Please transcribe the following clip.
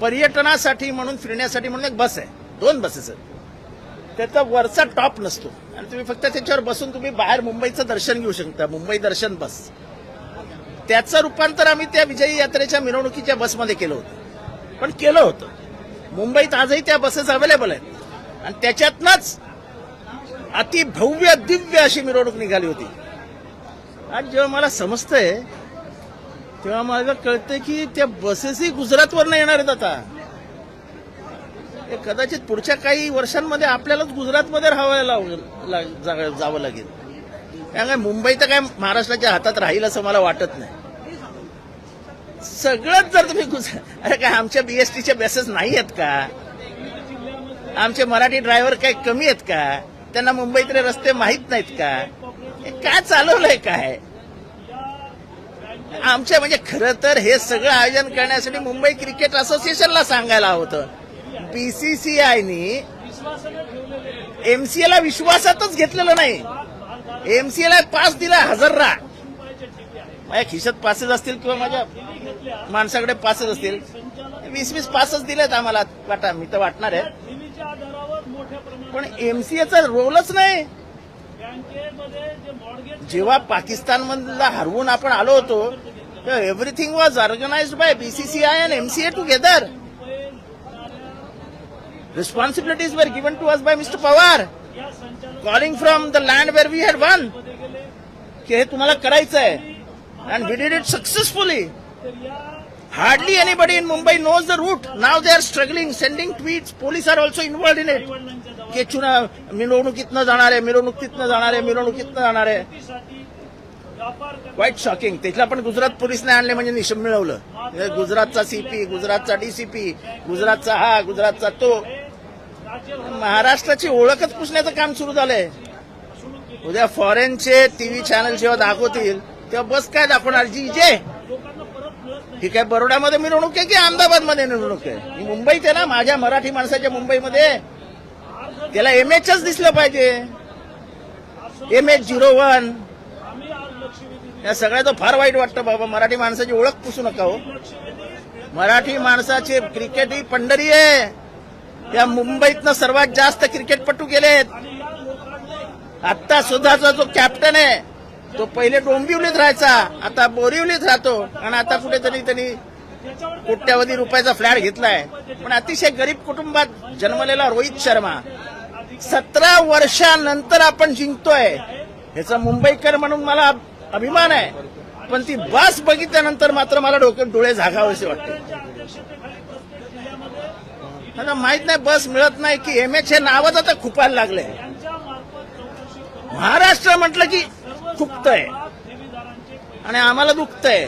पर्यटनासाठी म्हणून फिरण्यासाठी म्हणून एक बस आहे. दोन बसेस आहेत. त्याचा वरचा टॉप नसतो. आणि तुम्ही फक्त त्याच्यावर बसून तुम्ही बाहेर मुंबईचं दर्शन घेऊ शकता. मुंबई दर्शन बस. त्याचं रूपांतर आम्ही त्या विजयी यात्रेच्या मिरवणुकीच्या बसमध्ये केलं होतं. पण केलं होतं. मुंबईत आजही त्या बसेस अवेलेबल आहेत. आणि त्याच्यातनंच अति भव्य दिव्य अशी मिरवणूक निघाली होती. आज जेव्हा मला समजतंय तेव्हा मला कळतंय की त्या बसेसही गुजरातवरनं येणार आहेत आता. कदाचित पुढच्या काही वर्षांमध्ये आपल्यालाच गुजरातमध्ये राहायला जा- जावं लागेल. त्यामुळे मुंबई तर काय महाराष्ट्राच्या हातात राहील असं मला वाटत नाही. सगळंच जर तुम्ही गुजरात अरे काय आमच्या बीएसटीच्या बसेस नाही आहेत का? आमचे मराठी ड्रायव्हर काय कमी आहेत का? त्यांना मुंबईतले रस्ते माहीत नाहीत का? हे काय चालवलंय काय? आमच्या म्हणजे खरं तर हे सगळं आयोजन करण्यासाठी मुंबई क्रिकेट असोसिएशनला सांगायला होतं. बीसीसीआयनी एमसीएला विश्वासातच घेतलेलं नाही. एमसीएला पास दिला हजर राहा माझ्या खिशात पासेस असतील किंवा माझ्या माणसाकडे पासेस असतील. वीस वीस पासच दिलेत आम्हाला वाटा मी तर वाटणार आहे. पण एमसीएचा रोलच नाही. जेव्हा पाकिस्तानमधला हरवून आपण आलो होतो everything was organise by BCCI and MCA together responsibilities वर given to us by mister Pawar या संचालक calling from the land where we had one की हे तुम्हाला करायचं आहे and we did it successfully Hardly anybody hardly Mumbai in Mumbai knows the route now struggling, sending struggling sending are also are also it. In it मिरवणूक जबाबदारीसाठी चुना मिरवणुकीतनं जाणार आहे मिरवणुकीतनं जाणार आहे मिरवणुकीतनं जाणार आहे क्वाईट शॉकिंग त्याला पण गुजरात पोलिसने आणले म्हणजे निशम मिळवलं. हे गुजरातचा सीपी गुजरातचा डीसीपी गुजरातचा हा गुजरातचा तो. महाराष्ट्राची ओळखच पुसण्याचं काम सुरू झालंय. उद्या फॉरेनचे टीव्ही चॅनल जेव्हा दाखवतील तेव्हा बस काय दाखवणार? जी जे लोकांना परत मिळत नाही ही काय बरोडामध्ये मिरवणूक आहे की अहमदाबादमध्ये मिरवणूक आहे? ही मुंबईत आहे ना माझ्या मराठी माणसाच्या मुंबईमध्ये. त्याला एम एचच दिसलं पाहिजे. एम एच झिरो वन या सगळ्याचं फार वाईट वाटतं बाबा मराठी माणसाची ओळख पुसू नका हो. मराठी माणसाची क्रिकेट ही पंढरी आहे. या मुंबईतनं सर्वात जास्त क्रिकेटपटू गेलेत. आत्ता सुद्धाचा जो कॅप्टन आहे तो पहिले डोंबिवलीत राहायचा आता बोरिवलीत राहतो. आणि आता कुठेतरी त्यांनी कोट्यावधी रुपयाचा फ्लॅट घेतलाय. पण अतिशय गरीब कुटुंबात जन्मलेला रोहित शर्मा. सतरा वर्षानंतर आपण जिंकतोय. ह्याचा मुंबईकर म्हणून मला अभिमान आहे. पण ती बस बघितल्यानंतर मात्र मला डोक्यात डोळे झागावेसे वाटते. आता माहीत नाही बस मिळत नाही की एम एच हे नावच आता खुपायला लागले महाराष्ट्र म्हटलं की खुपतंय आणि आम्हाला दुखतंय.